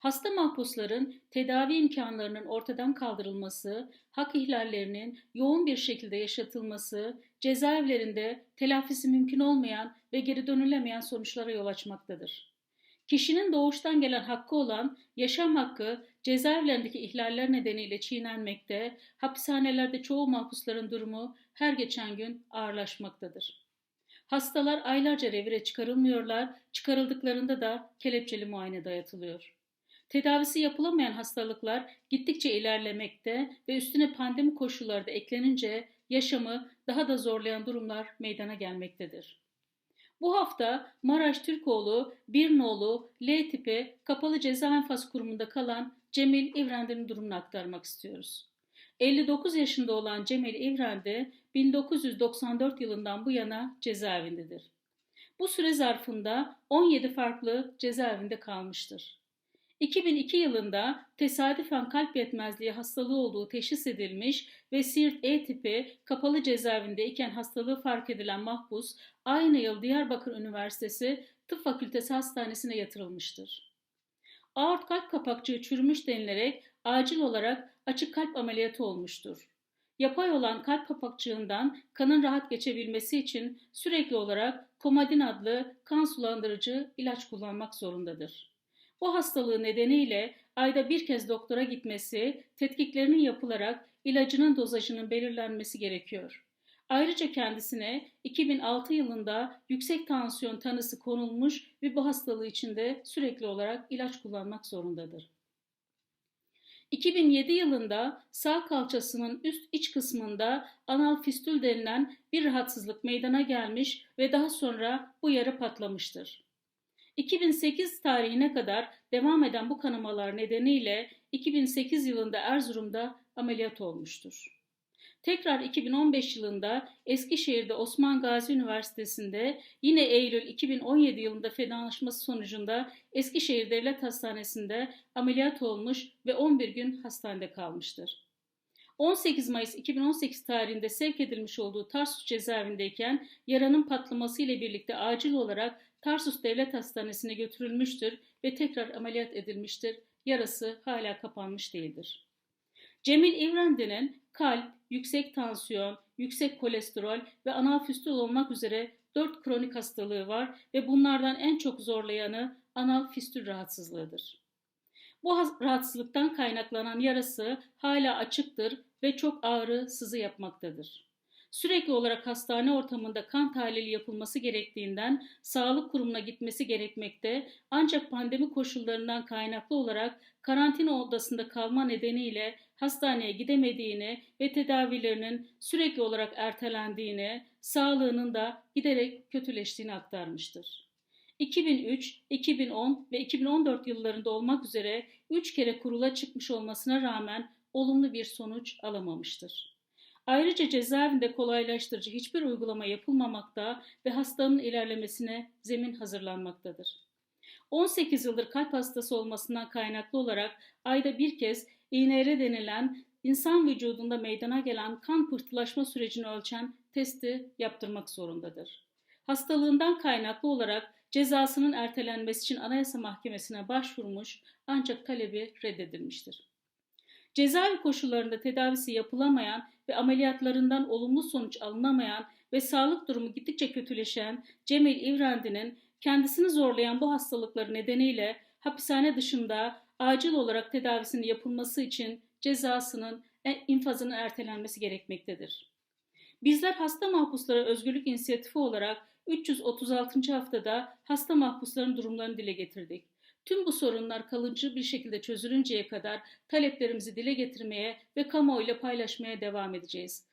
Hasta mahpusların tedavi imkanlarının ortadan kaldırılması, hak ihlallerinin yoğun bir şekilde yaşatılması, cezaevlerinde telafisi mümkün olmayan ve geri dönülemeyen sonuçlara yol açmaktadır. Kişinin doğuştan gelen hakkı olan yaşam hakkı cezaevlerindeki ihlaller nedeniyle çiğnenmekte, hapishanelerde çoğu mahpusların durumu her geçen gün ağırlaşmaktadır. Hastalar aylarca revire çıkarılmıyorlar, çıkarıldıklarında da kelepçeli muayene dayatılıyor. Tedavisi yapılamayan hastalıklar gittikçe ilerlemekte ve üstüne pandemi koşulları da eklenince yaşamı daha da zorlayan durumlar meydana gelmektedir. Bu hafta Maraş Türkoğlu, Birnoğlu, L tipi kapalı ceza enfaz kurumunda kalan Cemil İvrendi'nin durumunu aktarmak istiyoruz. 59 yaşında olan Cemil İvrendi 1994 yılından bu yana cezaevindedir. Bu süre zarfında 17 farklı cezaevinde kalmıştır. 2002 yılında tesadüfen kalp yetmezliği hastalığı olduğu teşhis edilmiş ve Siirt E tipi kapalı cezaevindeyken hastalığı fark edilen mahpus aynı yıl Diyarbakır Üniversitesi Tıp Fakültesi Hastanesi'ne yatırılmıştır. Aort kalp kapakçığı çürümüş denilerek acil olarak açık kalp ameliyatı olmuştur. Yapay olan kalp kapakçığından kanın rahat geçebilmesi için sürekli olarak komadin adlı kan sulandırıcı ilaç kullanmak zorundadır. Bu hastalığı nedeniyle ayda bir kez doktora gitmesi, tetkiklerinin yapılarak ilacının dozajının belirlenmesi gerekiyor. Ayrıca kendisine 2006 yılında yüksek tansiyon tanısı konulmuş ve bu hastalığı için de sürekli olarak ilaç kullanmak zorundadır. 2007 yılında sağ kalçasının üst iç kısmında anal fistül denilen bir rahatsızlık meydana gelmiş ve daha sonra bu yara patlamıştır. 2008 tarihine kadar devam eden bu kanamalar nedeniyle 2008 yılında Erzurum'da ameliyat olmuştur. Tekrar 2015 yılında Eskişehir'de Osman Gazi Üniversitesi'nde yine Eylül 2017 yılında fenalaşması sonucunda Eskişehir Devlet Hastanesi'nde ameliyat olmuş ve 11 gün hastanede kalmıştır. 18 Mayıs 2018 tarihinde sevk edilmiş olduğu Tarsus cezaevindeyken yaranın patlaması ile birlikte acil olarak Tarsus Devlet Hastanesi'ne götürülmüştür ve tekrar ameliyat edilmiştir. Yarası hala kapanmış değildir. Cemil İvrendi'nin kalp, yüksek tansiyon, yüksek kolesterol ve anal füstül olmak üzere 4 kronik hastalığı var ve bunlardan en çok zorlayanı anal fistül rahatsızlığıdır. Bu rahatsızlıktan kaynaklanan yarası hala açıktır ve çok ağrı, sızı yapmaktadır. Sürekli olarak hastane ortamında kan tahlili yapılması gerektiğinden sağlık kurumuna gitmesi gerekmekte ancak pandemi koşullarından kaynaklı olarak karantina odasında kalma nedeniyle hastaneye gidemediğini ve tedavilerinin sürekli olarak ertelendiğini, sağlığının da giderek kötüleştiğini aktarmıştır. 2003, 2010 ve 2014 yıllarında olmak üzere 3 kere kurula çıkmış olmasına rağmen olumlu bir sonuç alamamıştır. Ayrıca cezaevinde kolaylaştırıcı hiçbir uygulama yapılmamakta ve hastanın ilerlemesine zemin hazırlanmaktadır. 18 yıldır kalp hastası olmasından kaynaklı olarak ayda bir kez INR denilen insan vücudunda meydana gelen kan pıhtılaşma sürecini ölçen testi yaptırmak zorundadır. Hastalığından kaynaklı olarak cezasının ertelenmesi için Anayasa Mahkemesi'ne başvurmuş ancak talebi reddedilmiştir. Cezaevi koşullarında tedavisi yapılamayan ve ameliyatlarından olumlu sonuç alınamayan ve sağlık durumu gittikçe kötüleşen Cemil İvrendi'nin kendisini zorlayan bu hastalıkları nedeniyle hapishane dışında acil olarak tedavisinin yapılması için cezasının infazının ertelenmesi gerekmektedir. Bizler hasta mahpuslara özgürlük inisiyatifi olarak 336. haftada hasta mahpusların durumlarını dile getirdik. Tüm bu sorunlar kalıcı bir şekilde çözülünceye kadar taleplerimizi dile getirmeye ve kamuoyuyla paylaşmaya devam edeceğiz.